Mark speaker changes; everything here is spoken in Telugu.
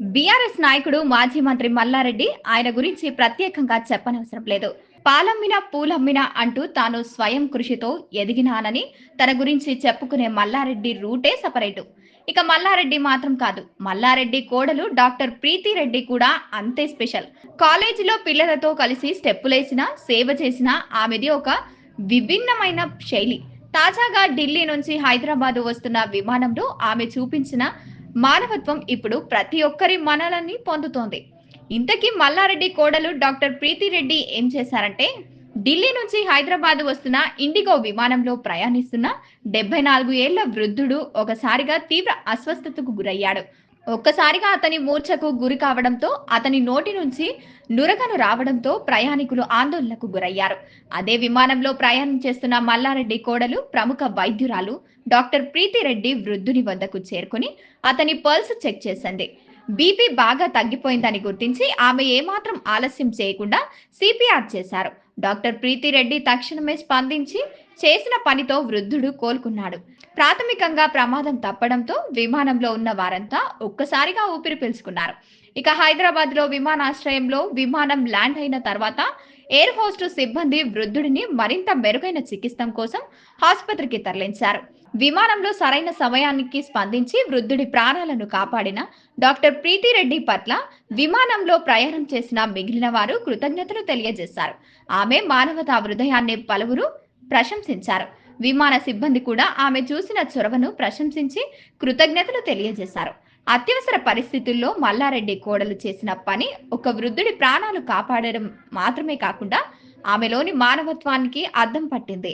Speaker 1: బీఆర్ఎస్ నాయకుడు మాజీ మంత్రి మల్లారెడ్డి ఆయన గురించి ప్రత్యేకంగా చెప్పనవసరం లేదు. పాలమ్మిన పూలమ్మిన అంటూ తాను స్వయం కృషితో ఎదిగినానని తన గురించి చెప్పుకునే మల్లారెడ్డి రూటే సపరేటు. ఇక మల్లారెడ్డి మాత్రం కాదు. మల్లారెడ్డి కోడలు డాక్టర్ ప్రీతి రెడ్డి కూడా అంతే స్పెషల్. కాలేజీలో పిల్లలతో కలిసి స్టెప్పులేసిన సేవ చేసిన ఆమెది ఒక విభిన్నమైన శైలి. తాజాగా ఢిల్లీ నుంచి హైదరాబాద్ వస్తున్న విమానంలో ఆమె చూపించిన మానవత్వం ఇప్పుడు ప్రతి ఒక్కరి మనలని పొందుతోంది. ఇంతకీ మల్లారెడ్డి కోడలు డాక్టర్ ప్రీతి రెడ్డి ఏం చేశారంటే ఢిల్లీ నుంచి హైదరాబాద్ వస్తున్న ఇండిగో విమానంలో ప్రయాణిస్తున్న డెబ్బై నాలుగు ఏళ్ళ వృద్ధుడు ఒకసారిగా తీవ్ర అస్వస్థతకు గురయ్యాడు. ఒక్కసారిగా అతని మూర్ఛకు గురి కావడంతో అతని నోటి నుంచి నురగను రావడంతో ప్రయాణికులు ఆందోళనకు గురయ్యారు. అదే విమానంలో ప్రయాణం చేస్తున్న మల్లారెడ్డి కోడలు ప్రముఖ వైద్యురాలు డాక్టర్ ప్రీతి రెడ్డి వృద్ధుని వద్దకు చేరుకుని అతని పల్స్ చెక్ చేసింది. బీపీ బాగా తగ్గిపోయిందని గుర్తించి ఆమె ఏమాత్రం ఆలస్యం చేయకుండా సిపిఆర్ చేశారు. డాక్టర్ ప్రీతి రెడ్డి తక్షణమే స్పందించి చేసిన పనితో వృద్ధుడు కోలుకున్నాడు. ప్రాథమికంగా ప్రమాదం తప్పడంతో విమానంలో ఉన్న వారంతా ఒక్కసారిగా ఊపిరి పీల్చుకున్నారు. ఇక హైదరాబాద్లో విమానాశ్రయంలో విమానం ల్యాండ్ అయిన తర్వాత ఎయిర్ హోస్ట్ సిబ్బంది వృద్ధుడిని మరింత మెరుగైన చికిత్స కోసం ఆసుపత్రికి తరలించారు. విమానంలో సరైన సమయానికి స్పందించి వృద్ధుడి ప్రాణాలను కాపాడిన డాక్టర్ ప్రీతి రెడ్డి పట్ల విమానంలో ప్రయాణం చేసిన మిగిలిన వారు కృతజ్ఞతలు తెలియజేశారు. ఆమె మానవతా హృదయాన్ని పలువురు ప్రశంసించారు. విమాన సిబ్బంది కూడా ఆమె చూసిన చొరవను ప్రశంసించి కృతజ్ఞతలు తెలియజేశారు. అత్యవసర పరిస్థితుల్లో మల్లారెడ్డి కోడలు చేసిన పని ఒక వృద్ధుడి ప్రాణాలు కాపాడడం మాత్రమే కాకుండా ఆమెలోని మానవత్వానికి అద్దం పట్టింది.